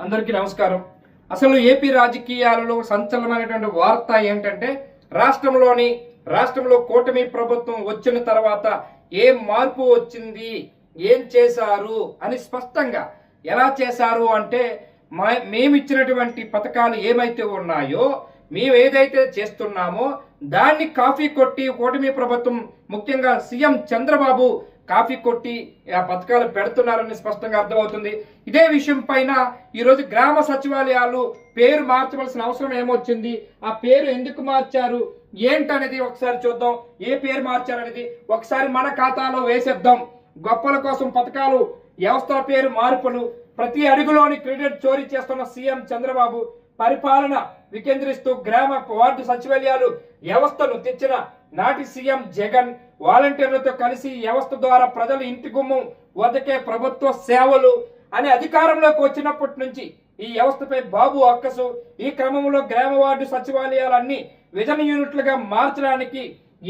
అందరికీ నమస్కారం. అసలు ఏపీ రాజకీయాలలో సంచలనమైనటువంటి వార్త ఏంటంటే రాష్ట్రంలోని రాష్ట్రంలో కూటమి ప్రభుత్వం వచ్చిన తర్వాత ఏం మార్పు వచ్చింది ఏం చేశారు అని స్పష్టంగా ఎలా చేశారు అంటే మా- మేమిచ్చినటువంటి పథకాలు ఏమైతే ఉన్నాయో మేము ఏదైతే చేస్తున్నామో దాన్ని కాఫీ కొట్టి కూటమి ప్రభుత్వం ముఖ్యంగా సీఎం చంద్రబాబు కాఫీ కొట్టి ఆ పథకాలు పెడుతున్నారని స్పష్టంగా అర్థమవుతుంది. ఇదే విషయం పైన ఈరోజు గ్రామ సచివాలయాలు పేరు మార్చవలసిన అవసరం ఏమొచ్చింది? ఆ పేరు ఎందుకు మార్చారు? ఏంటనేది ఒకసారి చూద్దాం. ఏ పేరు మార్చారనేది ఒకసారి మన ఖాతాలో వేసేద్దాం. గొప్పల కోసం పథకాలు వ్యవస్థల పేరు మార్పులు ప్రతి అడుగులోని క్రెడిట్ చోరీ చేస్తున్న సీఎం చంద్రబాబు పరిపాలన వికేంద్రిస్తూ గ్రామ వార్డు సచివాలయాలు వ్యవస్థను తెచ్చిన నాటి సీఎం జగన్ వాలంటీర్లతో కలిసి వ్యవస్థ ద్వారా ప్రజలు ఇంటి గుమ్మం వద్దకే ప్రభుత్వ సేవలు అనే అధికారంలోకి వచ్చినప్పటి నుంచి ఈ వ్యవస్థపై బాబు అక్కసు. ఈ క్రమంలో గ్రామ వార్డు సచివాలయాలన్నీ విజన్ యూనిట్లుగా మార్చడానికి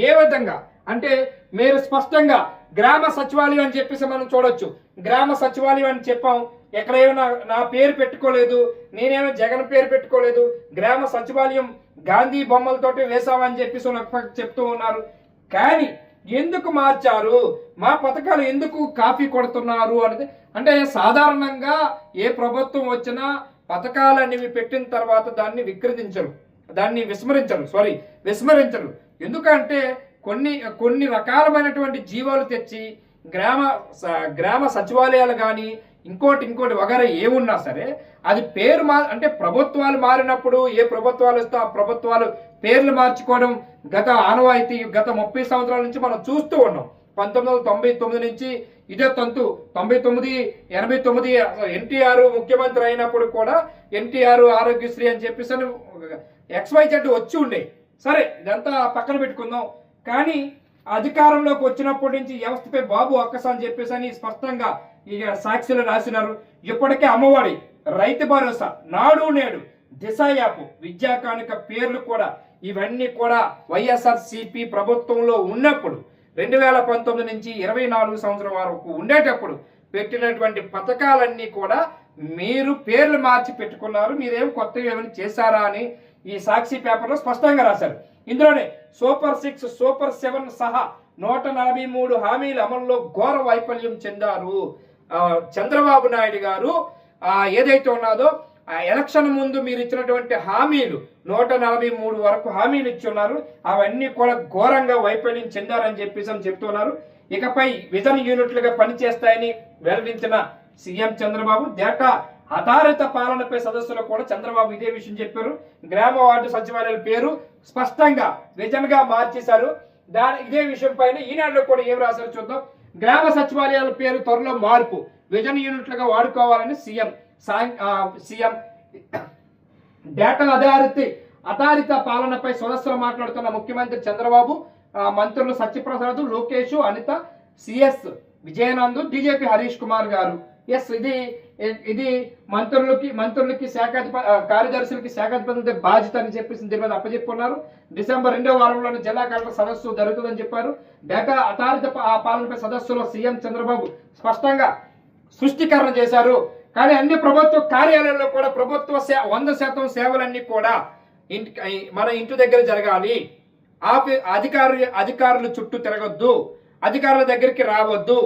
ఏ విధంగా? అంటే మీరు స్పష్టంగా గ్రామ సచివాలయం అని చెప్పేసి మనం చూడొచ్చు. గ్రామ సచివాలయం అని చెప్పాం. ఎక్కడేమో నా నా పేరు పెట్టుకోలేదు నేనేమో జగన్ పేరు పెట్టుకోలేదు గ్రామ సచివాలయం గాంధీ బొమ్మలతోటి వేసామని చెప్పేసి చెప్తూ ఉన్నారు. కానీ ఎందుకు మార్చారు? మా పథకాలు ఎందుకు కాపీ కొడుతున్నారు అనేది అంటే సాధారణంగా ఏ ప్రభుత్వం వచ్చినా పథకాలు అనేవి పెట్టిన తర్వాత దాన్ని విక్రయించరు దాన్ని విస్మరించరు. సారీ విస్మరించరు. ఎందుకంటే కొన్ని కొన్ని రకాలమైనటువంటి జీవాలు తెచ్చి గ్రామ స- గ్రామ సచివాలయాలు కానీ ఇంకోటి ఇంకోటి వగర ఏమున్నా సరే అది పేరు మా అంటే ప్రభుత్వాలు మారినప్పుడు ఏ ప్రభుత్వాలు వస్తే ఆ ప్రభుత్వాలు పేర్లు మార్చుకోవడం గత ఆనవాయితీ గత ముప్పై సంవత్సరాల నుంచి మనం చూస్తూ ఉన్నాం. పంతొమ్మిది వందల తొంభై తొమ్మిది నుంచి ఇదే తంతు తొంభై తొమ్మిది ఎనభై తొమ్మిది ఎన్టీఆర్ ముఖ్యమంత్రి అయినప్పుడు కూడా ఎన్టీఆర్ ఆరోగ్యశ్రీ అని చెప్పేసి అని ఎక్స్వైజెడ్ వచ్చి ఉండే. సరే ఇదంతా పక్కన పెట్టుకుందాం. కానీ అధికారంలోకి వచ్చినప్పటి నుంచి వ్యవస్థపై బాబు అక్కస అని చెప్పేసి అని స్పష్టంగా ఇక సాక్షులు రాసినారు. ఇప్పటికే అమ్మఒడి రైతు భరోసా నాడు నేడు దిశ యాప్ విద్యా కానుక పేర్లు కూడా ఇవన్నీ కూడా వైఎస్ఆర్ సిపి ప్రభుత్వంలో ఉన్నప్పుడు రెండు వేల పంతొమ్మిది నుంచి ఇరవై నాలుగు సంవత్సరం వరకు ఉండేటప్పుడు పెట్టినటువంటి పథకాలన్నీ కూడా మీరు పేర్లు మార్చి పెట్టుకున్నారు. మీరేం కొత్తగా ఏమైనా చేశారా అని ఈ సాక్షి పేపర్లో స్పష్టంగా రాశారు. ఇందులోనే సూపర్ సిక్స్ సూపర్ సెవెన్ సహా నూట నలభై మూడు హామీల అమల్లో ఘోర వైఫల్యం చెందారు. చంద్రబాబు నాయుడు గారు ఏదైతే ఉన్నదో ఆ ఎలక్షన్ ముందు మీరు ఇచ్చినటువంటి హామీలు నూట నలభై మూడు వరకు హామీలు ఇచ్చి ఉన్నారు. అవన్నీ కూడా ఘోరంగా వైఫల్యం చెందారని చెప్పేసి అని చెప్తున్నారు ఇకపై విజన్ యూనిట్లుగా పనిచేస్తాయని వెల్లడించిన సీఎం చంద్రబాబు డేటా ఆధారిత పాలనపై సదస్సులో కూడా చంద్రబాబు ఇదే విషయం చెప్పారు. గ్రామ వార్డు సచివాలయాల పేరు స్పష్టంగా విజన్గా మార్చేశారు. దాని ఇదే విషయం పైన ఈనాడులో కూడా ఏం రాశారో చూద్దాం. గ్రామ సచివాలయాల పేరు త్వరలో మార్పు. విజన్ యూనిట్లుగా వాడుకోవాలని సీఎం సాయం సీఎం డేటా అధారిత అధారిత పాలనపై సదస్సులో మాట్లాడుతున్న ముఖ్యమంత్రి చంద్రబాబు మంత్రులు సత్యప్రసాద్ లోకేష్ అనిత సిఎస్ విజయనందు డీజేపీ హరీష్ కుమార్ గారు. ఎస్ ఇది ఇది మంత్రులకి మంత్రులకి శాఖాధిప కార్యదర్శులకి శాఖాధిపతులతో బాధ్యత అని చెప్పేసి దీని మీద అప్పచెప్పుకున్నారు డిసెంబర్ రెండో వారంలోనే జిల్లా కలెక్టర్ సదస్సు జరుగుతుందని చెప్పారు. డేటా ఆధారిత ఆ పాలనపై సదస్సులో సీఎం చంద్రబాబు స్పష్టంగా సృష్టికరణ చేశారు. కానీ అన్ని ప్రభుత్వ కార్యాలయాల్లో కూడా ప్రభుత్వ సే వంద శాతం సేవలన్నీ కూడా ఇంటి మన ఇంటి దగ్గర జరగాలి. ఆఫీ అధికారులు అధికారులు చుట్టూ తిరగొద్దు. అధికారుల దగ్గరికి రావద్దు.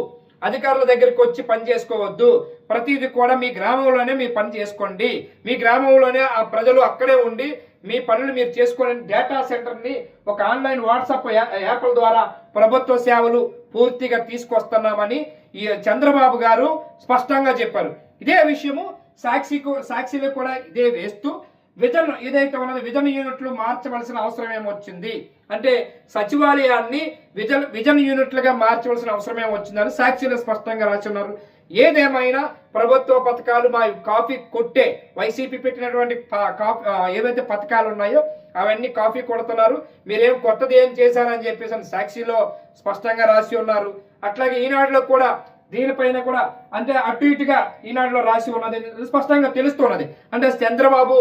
అధికారుల దగ్గరికి వచ్చి పని చేసుకోవద్దు. ప్రతిదీ కూడా మీ గ్రామంలోనే మీ పని చేసుకోండి. మీ గ్రామంలోనే ఆ ప్రజలు అక్కడే ఉండి మీ పనులు మీరు చేసుకోలేని డేటా సెంటర్ని ఒక ఆన్లైన్ వాట్సాప్ యాప్ల ద్వారా ప్రభుత్వ సేవలు పూర్తిగా తీసుకొస్తున్నామని ఈ చంద్రబాబు గారు స్పష్టంగా చెప్పారు. ఇదే విషయము సాక్షికు సాక్షిలో కూడా ఇదే వేస్తూ విజన్ ఏదైతే ఉన్నదో విజన్ యూనిట్లు మార్చవలసిన అవసరం ఏమొచ్చింది? అంటే సచివాలయాన్ని విజన్ విజన్ యూనిట్లుగా మార్చవలసిన అవసరం ఏమొచ్చిందని సాక్షిలో స్పష్టంగా రాస్తున్నారు ఏదేమైనా ప్రభుత్వ పథకాలు మా కాఫీ కొట్టే వైసీపీ పెట్టినటువంటి ప- కాఫీ ఏవైతే పథకాలు ఉన్నాయో అవన్నీ కాఫీ కొడుతున్నారు. మీరేం కొత్తది ఏం చేశారని చెప్పేసి సాక్షిలో స్పష్టంగా రాసి ఉన్నారు. అట్లాగే ఈనాడులో కూడా దీనిపైన కూడా అంటే అటు ఇటుగా ఈనాడులో రాసి ఉన్నది స్పష్టంగా తెలుస్తున్నది. అంటే చంద్రబాబు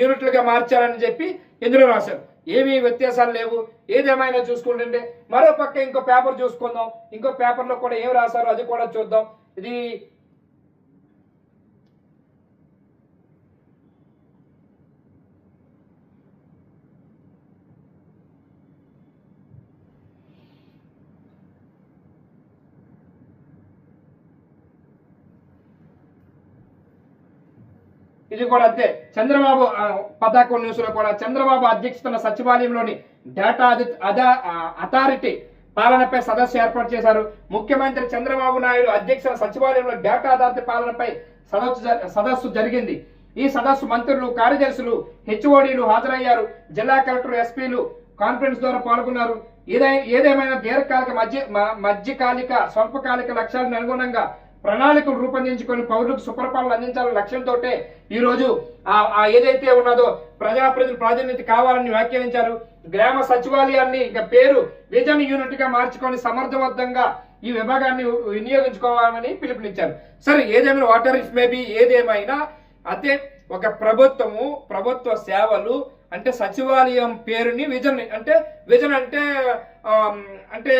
యూనిట్లుగా మార్చారని చెప్పి ఇందులో రాశారు. ఏమీ వ్యత్యాసాలు లేవు. ఏదేమైనా చూసుకుంటుంటే మరో పక్క ఇంకో పేపర్ చూసుకుందాం. ఇంకో పేపర్లో కూడా ఏం రాశారో అది కూడా చూద్దాం. ఇది ఇది కూడా అంతే. చంద్రబాబు పతాకం న్యూస్లో కూడా చంద్రబాబు అధ్యక్షతన సచివాలయంలోని డేటా అదా అథారిటీ పాలనపై సదస్సు ఏర్పాటు చేశారు. ముఖ్యమంత్రి చంద్రబాబు నాయుడు అధ్యక్షుల సచివాలయంలో డేటా అథారిటీ పాలనపై సదస్సు జ- సదస్సు జరిగింది. ఈ సదస్సు మంత్రులు కార్యదర్శులు హెచ్ఓడీలు హాజరయ్యారు. జిల్లా కలెక్టర్ ఎస్పీలు కాన్ఫరెన్స్ ద్వారా పాల్గొన్నారు. ఏదైనా ఏదేమైనా దీర్ఘకాలిక మధ్య మధ్యకాలిక స్వల్పకాలిక లక్ష్యాలకు అనుగుణంగా ప్రణాళికలు రూపొందించుకొని పౌరులకు సుపరిపాలన అందించాలన్న లక్ష్యంతో ఈ రోజు ఆ ఏదైతే ఉన్నదో ప్రజాప్రతినిధుల ప్రాధాన్యత కావాలని వ్యాఖ్యానించారు. గ్రామ సచివాలయాన్ని ఇంకా పేరు విజన్ యూనిట్గా మార్చుకొని సమర్థవంతంగా ఈ విభాగాన్ని వినియోగించుకోవాలని పిలుపునిచ్చారు. సరే ఏదైనా వాటర్ ఇఫ్ మేబీ ఏదేమైనా అదే ఒక ప్రభుత్వము ప్రభుత్వ సేవలు అంటే సచివాలయం పేరుని విజన్ అంటే విజన్ అంటే అంటే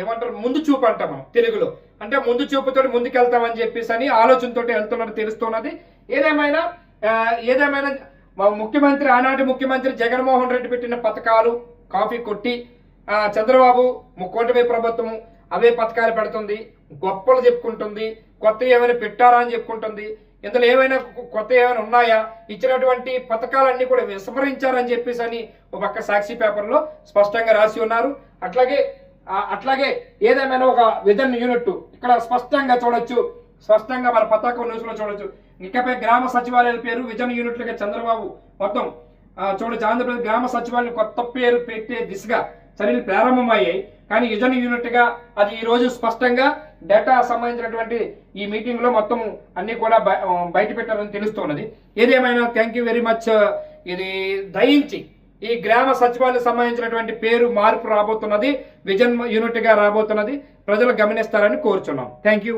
ఏమంటారు ముందు చూపు అంటాం మనం తెలుగులో. అంటే ముందు చూపుతో ముందుకెళ్తామని చెప్పేసి అని ఆలోచనతో వెళ్తున్నట్టు తెలుస్తున్నది. ఏదేమైనా ఏదేమైనా ముఖ్యమంత్రి ఆనాటి ముఖ్యమంత్రి జగన్మోహన్ రెడ్డి పెట్టిన పథకాలు కాఫీ కొట్టి చంద్రబాబు ముక్కోటమి ప్రభుత్వము అవే పథకాలు పెడుతుంది గొప్పలు చెప్పుకుంటుంది కొత్త ఏమైనా పెట్టారా అని చెప్పుకుంటుంది ఇందులో ఏమైనా కొత్త ఏమైనా ఉన్నాయా? ఇచ్చినటువంటి పథకాలన్నీ కూడా విస్మరించారని చెప్పేసి అని ఒక పక్క సాక్షి పేపర్లో స్పష్టంగా రాసి ఉన్నారు. అట్లాగే అట్లాగే ఏదేమైనా ఒక విధన్ యూనిట్ ఇక్కడ స్పష్టంగా చూడొచ్చు. స్పష్టంగా మన పతాకం న్యూస్లో చూడొచ్చు. ఇకపై గ్రామ సచివాలయాల పేరు విజన్ యూనిట్లుగా చంద్రబాబు. మొత్తం చూడొచ్చు. ఆంధ్రప్రదేశ్ గ్రామ సచివాలయం కొత్త పేరు పెట్టే దిశగా చర్యలు ప్రారంభమయ్యాయి. కానీ విజన్ యూనిట్గా అది ఈ రోజు స్పష్టంగా డేటా సంబంధించినటువంటి ఈ మీటింగ్లో మొత్తం అన్ని కూడా బయట పెట్టారని తెలుస్తున్నది ఏదేమైనా థ్యాంక్ యూ వెరీ మచ్ ఇది దయించి ఈ గ్రామ సచివాలయం సంబంధించినటువంటి పేరు మార్పు రాబోతున్నది విజన్ యూనిట్గా రాబోతున్నది. ప్రజలు గమనిస్తారని కోరుచున్నాం. Thank you